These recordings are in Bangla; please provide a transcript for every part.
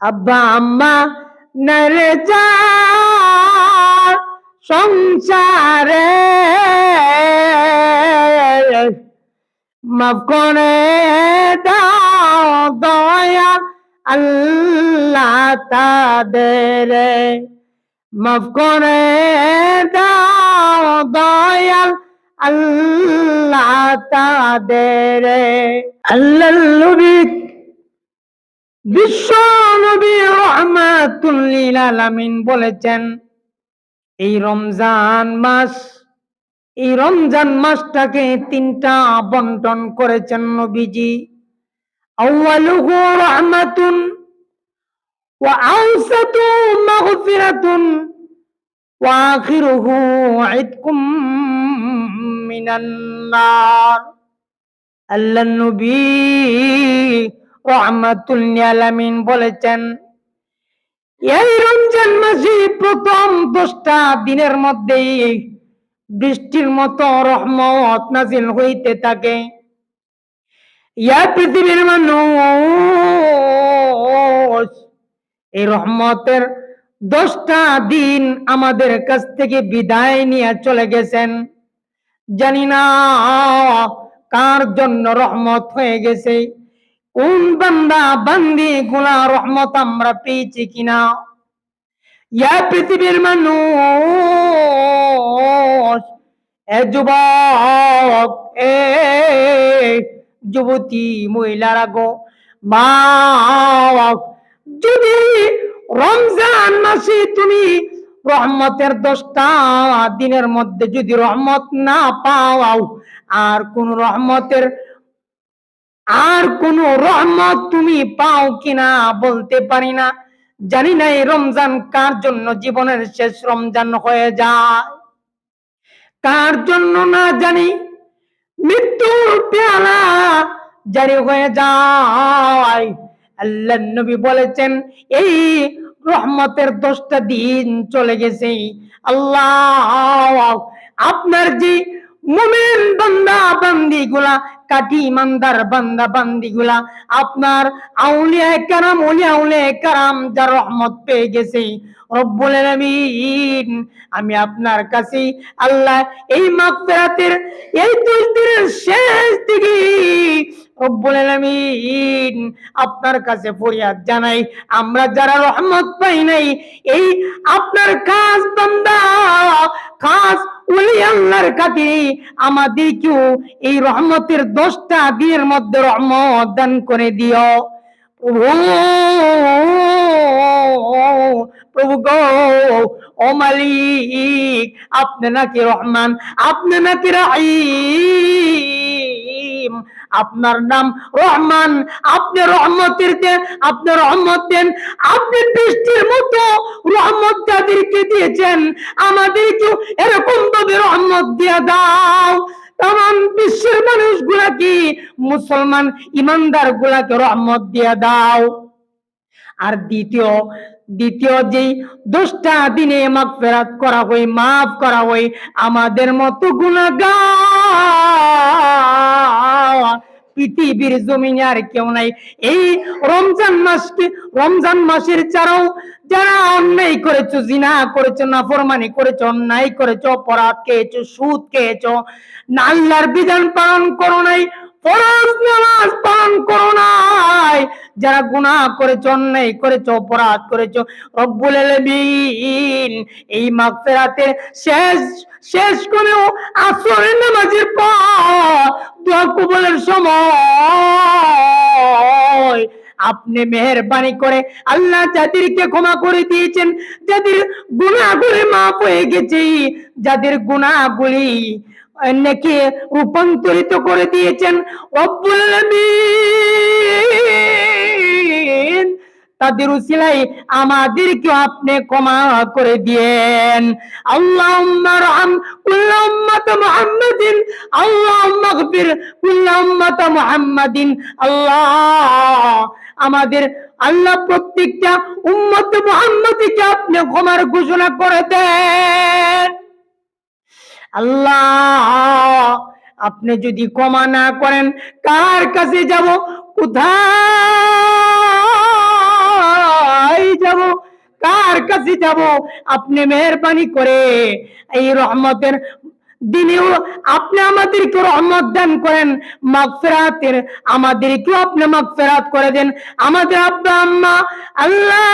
আব্বা, আম্মা নরে যা সংসারে। মাফ করে দাও দয়া আল্লাহ তাদের। মাফ করে দাও দয়াল আল্লাহ তাদের। আল্লাহ বিশ্ব নবী রহমাতুল্লিল আলামিন বলেছেন, এই রমজান মাস, এই রমজান মাসটাকে তিনটা বন্টন করেছেন নবীজি। আউয়ালুহু রহমাতুন ওয়া আউসাতু মাগফিরাতুন ওয়া ইতকুম মিনান নার। আল্লাহ নবী বলেছেন, এই রমজান মাসে প্রথম দশটা দিনের মধ্যে বৃষ্টির মতো রহমত নাজিল হইতে থাকে। ইয়া পৃথিবীর মানুষ, এই রহমতের দশটা দিন আমাদের কাছ থেকে বিদায় নিয়ে চলে গেছেন। জানি না কার জন্য রহমত হয়ে গেছে। কোন বান্দা বান্দি গুলা রহমত আমরা পেয়েছি কিনা? ইয়া পৃথিবীর মানুষ, এ যুবক, এ যুবতী মহিলারা গো মা যদি রমজান মাসে তুমি রহমতের দশটা দিনের মধ্যে যদি রহমত না পাও আর কোন রহমতের আর কোন রহমত তুমি পাও কিনা বলতে পারি না। জানি না এই রমজান কার জন্য জীবনের শেষ রমজান হয়ে যায়। কার জন্য না জানি, মৃত্যুর পেয়ালা জারি হয়ে যায়। আল্লাহ নবী বলেছেন, এই রহমতের দশটা দিন চলে গেছে। আল্লাহ, আপনার যে মুমিন বান্দা বান্দি গুলা কাটি ইমানদার বান্দা বান্দি গুলা আপনার আউলিয়া কারাম উলিয়া উলিয়া কারাম, যার রহমত পেয়ে গেছে। রব্বুল আলামিন, আমি আপনার কাছে আল্লাহ এই মাগফিরাতের, এই দুই শেষ আপনার কাছে ফরিয়াদ জানাই। আমরা যারা রহমত পাই নাই, এই আপনার কাছে আমাদেরকেও এই রহমতের মধ্যে রহমত দান করে দিও। প্রভু প্রভু গো আপনি নাকি রহমান, আপনি নাকি রাহিম। আপনার নাম রহমান। আপনি রহমতের দেন আপনি রহমত দেন। আপনি বৃষ্টির মতো রহমত যাদেরকে দিয়েছেন, আমাদেরকেও এরকম ভাবে রহমত দিয়ে দাও। তাম বিশ্বের মানুষগুলাকে, মুসলমান ইমানদার গুলাকে রহমত দিয়ে দাও। আর দ্বিতীয় দ্বিতীয় যেই দশটা দিনে মাফ ফেরাত করা হয়, মাফ করা হয়, আমাদের মতো গুণাগার পৃথিবীর জমিনে আর কেউ নাই। এই রমজান মাসকে, রমজান মাসের ছাড়াও যারা অন্যায় করেছ, জিনা করেছ, নাফরমানি করেছ, অন্যায় করেছ, অপরাধ খেয়েছো, সুদ খেয়েছো আল্লাহর বিধান পালন করো নাই ফরজ নামাজ পালন করো নাই। যারা গুনাহ করেছ, অন্যায় করেছ, অপরাধ করেছ, রব্বুল আলামিন এই মাগফিরাতের শেষ শেষ করেও আসরের নামাজের পর দোয়া কবুলের সময় আপনি মেহরবানি করে আল্লাহ যাদেরকে ক্ষমা করে দিয়েছেন, যাদের গুণাগুলি মাফ হয়ে গেছে, যাদের গুণাগুলি নাকি রূপান্তরিত করে দিয়েছেন। তাদের উসিলাই আমাদেরকে আপনি ক্ষমা করে দিয়েন। আল্লাহুম্মা আল্লাহ, আমাদের আল্লাহ প্রত্যেকটা উম্মত মুহাম্মাদিকে আপনি ক্ষমার ঘোষণা করে দেন। আল্লাহ, আপনি যদি ক্ষমা না করেন, কার কাছে যাব? কোথায় যাব? কার কাছে যাব? আপনি মেহরবানি করে এই রহমতের দিনেও আপনি আমাদেরকে রহমত দান করেন, মাগফিরাতের আমাদেরকেও আপনি মাগফিরাত করে দেন। আমাদের আব্বা, আম্মা, আল্লাহ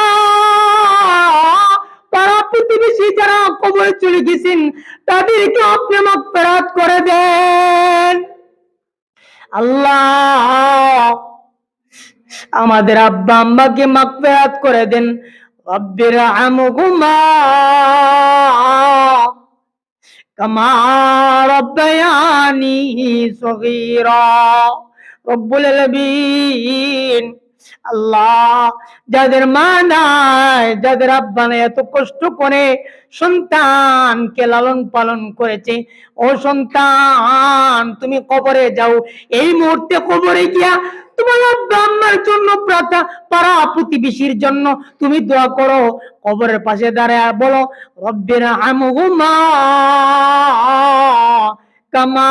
পাড়া প্রতিবেশী যারা কবরে চলে গেছেন, তাদেরকে আপনি মাগফিরাত করে দেন। আল্লাহ, আমাদের আব্বা আম্মাকে মাগফিরাত করে দেন। রব্বির আমহুমা কামা রব্বায়ানি সগীরা। রব্বুল আলামিন আল্লাহ, যাদের মা নাই, যাদের আব্বা নাই, এত কষ্ট করে সন্তানকে লালন পালন করেছে। ও সন্তান, তুমি কবরে যাও। এই মুহূর্তে কবরে গিয়া তোমার আব্বা আম্মার জন্য প্রাতা পাড়া প্রতিবেশীর জন্য তুমি দোয়া করো। কবরের পাশে দাঁড়ায় বলো, রব্বির আমহুমা কামা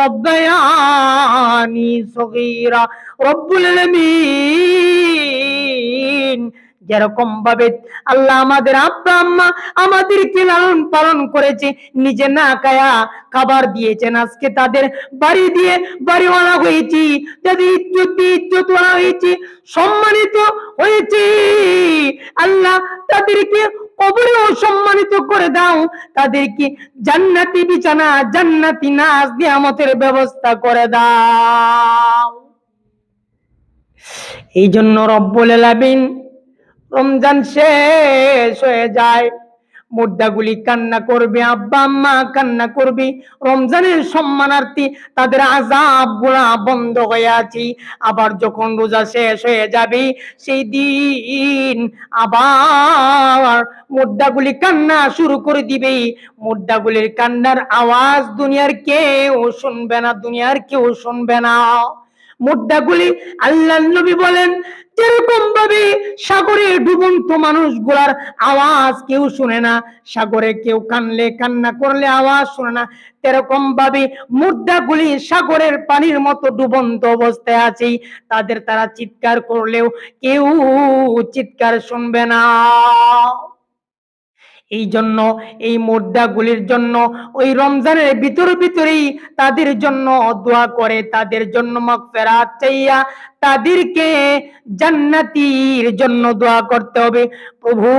রব্বায়ানি সগীরা রব্বুল আলামিন যেরকম ভাবে আল্লাহ আমাদের আব্বা আম্মা আমাদেরকে লালন পালন করেছে, নিজে না কায়া খাবার দিয়েছেন। আজকে তাদের বাড়ি দিয়ে বাড়িওয়ালা হয়েছি, তাদের ইজ্জত দিয়ে ইজ্জতওয়ালা হয়েছি, সম্মানিত হয়েছি। আল্লাহ তাদেরকে কবরেও সম্মানিত করে দাও, তাদেরকে জান্নাতি বিছানা, জান্নাতি নাচ, নিয়ামতের ব্যবস্থা করে দাও। এই জন্য রব্বুল আলামিন রমজান শেষ হয়ে যায়। মুদ্রাগুলি কান্না করবে, আব্বা আম্মা কান্না করবে। রমজানের সম্মানার্থী তাদের আজাবগুলা বন্ধ হয়ে আছে। আবার যখন রোজা শেষ হয়ে যাবে, সেই দিন আবার মুদ্রাগুলি কান্না শুরু করে দিবে। মুদ্রাগুলির কান্নার আওয়াজ দুনিয়ার কেউ শুনবে না, দুনিয়ার কেউ শুনবে না। মুদ্রাগুলি আল্লাহ নবী বলেন, যেরকম ভাবে সাগরে ডুবন্ত মানুষগুলার আওয়াজ কেউ শুনে না, সাগরে কেউ কানলে কান্না করলে আওয়াজ শুনে না, তেরকম ভাবে মুদ্রাগুলি সাগরের পানির মতো ডুবন্ত অবস্থায় আছে, তাদের তারা চিৎকার করলেও কেউ চিৎকার শুনবে না। এই জন্য, এই মুদ্রাগুলির জন্য, ওই রমজানের ভিতরে ভিতরেই তাদের জন্য দোয়া করে, তাদের জন্য মাগফিরাত চাইয়া তাদেরকে জান্নাতির জন্য দোয়া করতে হবে। প্রভু,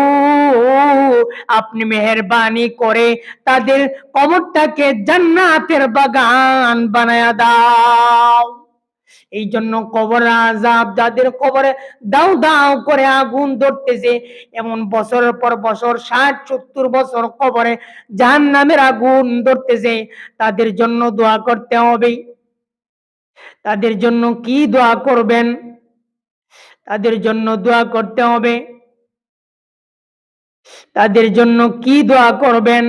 আপনি মেহেরবানি করে তাদের কবরটাকে জান্নাতের বাগান বানায়া দাও। এই জন্য কবর আজাব যাদের কবরে দাও দাও করে আগুন ধরতেছে, এমন বছরের পর বছর, ষাট, সত্তর বছর কবরে জাহান নামের আগুন ধরতেছে, তাদের জন্য দোয়া করতে হবে। তাদের জন্য কি দোয়া করবেন? তাদের জন্য দোয়া করতে হবে। তাদের জন্য কি দোয়া করবেন?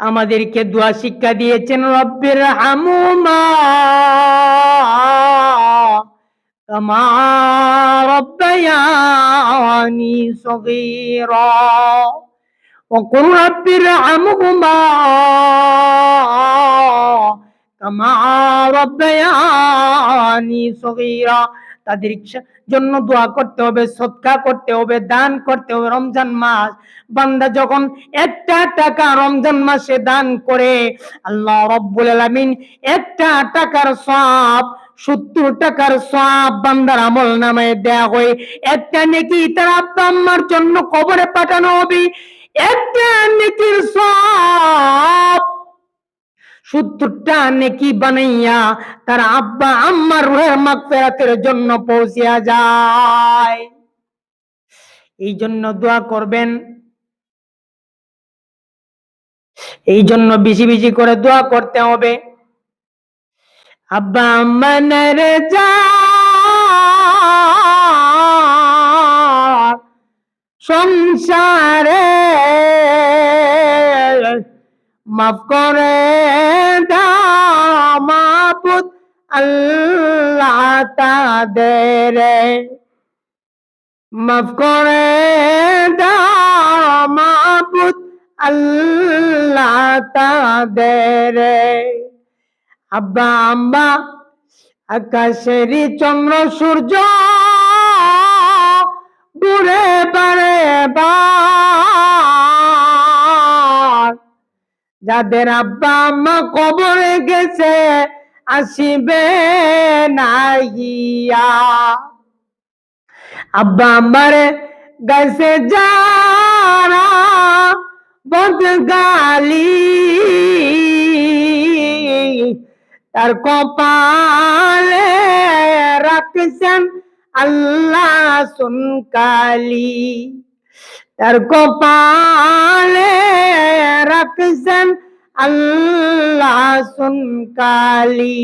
আমাদেরকে দোয়া শিক্ষা দিয়েছেন রব্বের হামুমা কামা রব্বায়ানি সগীরা وقل رب ارحمهما كما ربياني صغيرا তাদের জন্য দোয়া করতে হবে সৎকা করতে হবে দান করতে হবে রমজান মাস বান্দা যখন একটা টাকা রমজান মাসে দান করে আল্লাহ রব্বুল আলামিন একটা টাকার সব টাকার বান্দার আমল দেয়া একটা নেকি জন্য কবরে হবে। একটা নেকি বানাইয়া তার আব্বা আম্মার রুহের মাগফিরাতের জন্য পৌঁছিয়া যায়। এই জন্য দোয়া করবেন। এই জন্য বেশি বেশি করে দোয়া করতে হবে। আব্বা আম্মানের যা সংসারে মাফ করে মাহবুদ আল্লাহ তাদের। মাফ করে মাহবুদ আল্লাহ তাদের। আব্বা আম্বা আকাশের চন্দ্র, সূর্য বুড়ে বারে যাদের আব্বা, আম্মা কবরে গেছে, আসিবে নাইয়া আব্বা, আম্মারে গেছে যারা বদ গালি তার কপালে রাখছেন আল্লাহ সুনকালি। তার কপালে রাখছেন আল্লাহ সুনকালি।